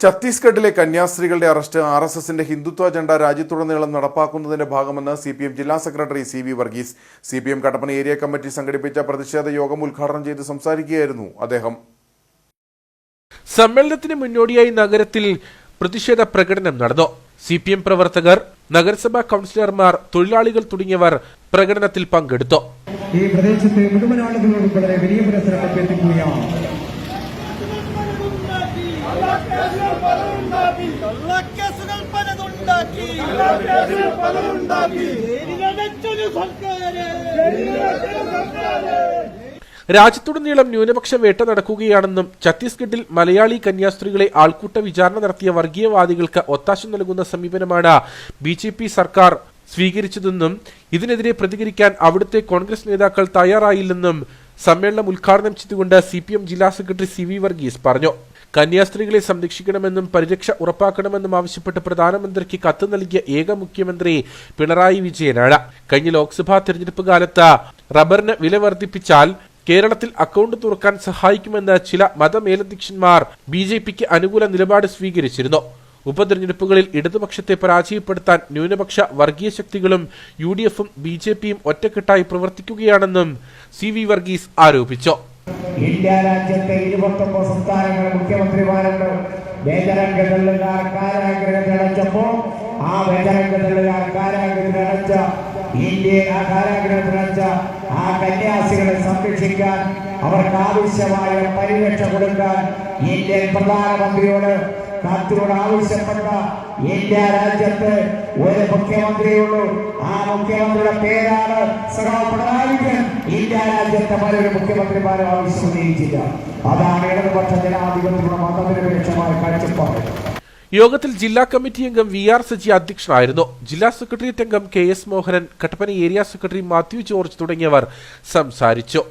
ഛത്തീസ്ഗഡിലെ കന്യാസ്ത്രീകളുടെ arrest R S എസിന്റെ Hindutva agenda രാജ്യത്തുടനീളം നടപ്പാക്കുന്നതിന്റെ ഭാഗമെന്ന് സി പി എം ജില്ലാ secretary C V Varghese. C P M Kattappana area committee സംഘടിപ്പിച്ച പ്രതിഷേധ യോഗം ഉദ്ഘാടനം ചെയ്ത് സംസാരിക്കുകയായിരുന്നു അദ്ദേഹം. സമ്മേളനത്തിന് മുന്നോടിയായി നഗരത്തിൽ പ്രതിഷേധ പ്രകടനം നടന്നു. സി പി എം പ്രവർത്തകർ നഗരസഭാ കൗൺസിലർമാർ തൊഴിലാളികൾ തുടങ്ങിയവർ പ്രകടനത്തിൽ പങ്കെടുത്തു. ഈ പ്രദേശത്തെ മുഴുവൻ ആളുകളോട് വലിയ എത്തിക്കുകയാണ് കള്ളക്കേസുകൾ പലതുണ്ടാക്കി. രാജ്യത്തുടനീളം ന്യൂനപക്ഷ വേട്ട നടക്കുകയാണെന്നും ഛത്തീസ്ഗഡിൽ മലയാളി കന്യാസ്ത്രീകളെ ആൾക്കൂട്ട വിചാരണ നടത്തിയ വർഗീയവാദികൾക്ക് ഒത്താശ നൽകുന്ന സമീപനമാണ് ബി ജെ പി സർക്കാർ സ്വീകരിച്ചതെന്നും ഇതിനെതിരെ പ്രതികരിക്കാൻ അവിടുത്തെ കോൺഗ്രസ് നേതാക്കൾ തയ്യാറായില്ലെന്നും സമ്മേളനം ഉദ്ഘാടനം ചെയ്തുകൊണ്ട് സി പി എം ജില്ലാ സെക്രട്ടറി സി വി വർഗീസ് പറഞ്ഞു. കന്യാസ്ത്രീകളെ സംരക്ഷിക്കണമെന്നും പരിരക്ഷ ഉറപ്പാക്കണമെന്നും ആവശ്യപ്പെട്ട് പ്രധാനമന്ത്രിക്ക് കത്ത് നൽകിയ ഏക മുഖ്യമന്ത്രി പിണറായി വിജയനാണ്. കഴിഞ്ഞ ലോക്സഭാ തെരഞ്ഞെടുപ്പ് കാലത്ത് റബ്ബറിന് വില വർദ്ധിപ്പിച്ചാൽ കേരളത്തിൽ അക്കൗണ്ട് തുറക്കാൻ സഹായിക്കുമെന്ന് ചില മതമേലധ്യക്ഷന്മാർ ബി ജെ പിക്ക് അനുകൂല നിലപാട് സ്വീകരിച്ചിരുന്നു. ഉപതെരഞ്ഞെടുപ്പുകളിൽ ഇടതുപക്ഷത്തെ പരാജയപ്പെടുത്താൻ ന്യൂനപക്ഷ വർഗീയ ശക്തികളും യു ഡി എഫും ബി ജെ പിയും ഒറ്റക്കെട്ടായി പ്രവർത്തിക്കുകയാണെന്നും സി വി വർഗീസ് ആരോപിച്ചു. ഇന്ത്യ രാജ്യത്തെ ഇരുപത്തൊമ്പത് സംസ്ഥാനങ്ങളുടെ മുഖ്യമന്ത്രിമാരുണ്ട്. വേതരംഗ തള്ളുകാർ കാരാഗ്രഹത്തിലടച്ചപ്പോ ആ വേതരംഗ തള്ളുകാർ കാരാഗ്രഹത്തിലടച്ച ഇന്ത്യയെ ആ കാരാഗ്രഹത്തിലടച്ച ആ കന്യാസികളെ സംരക്ഷിക്കാൻ അവർക്ക് ആവശ്യമായ പരിരക്ഷ കൊടുക്കാൻ ഇന്ത്യൻ പ്രധാനമന്ത്രിയോട് കത്തിനോട് ആവശ്യപ്പെട്ട ഇന്ത്യ രാജ്യത്ത് ഒരു മുഖ്യമന്ത്രിയുള്ളൂ. ആ മുഖ്യമന്ത്രിയുടെ പേരാണ് സഖാവ് പിണറായി വിജയൻ. ഇന്ത്യ രാജ്യത്തെ പലരും മുഖ്യമന്ത്രിമാരും ആവശ്യം ഉന്നയിച്ചില്ല. അതാണ് ഇടതുപക്ഷ ജനാധിപത്യത്തിനുള്ള മതനിരപേക്ഷമായ കാഴ്ചപ്പാട്. യോഗത്തിൽ ജില്ലാ കമ്മിറ്റി അംഗം വി ആർ സജി അധ്യക്ഷനായിരുന്നു. ജില്ലാ സെക്രട്ടേറിയറ്റ് അംഗം K S Mohanan Kattappana area secretary Mathew George തുടങ്ങിയവർ സംസാരിച്ചു.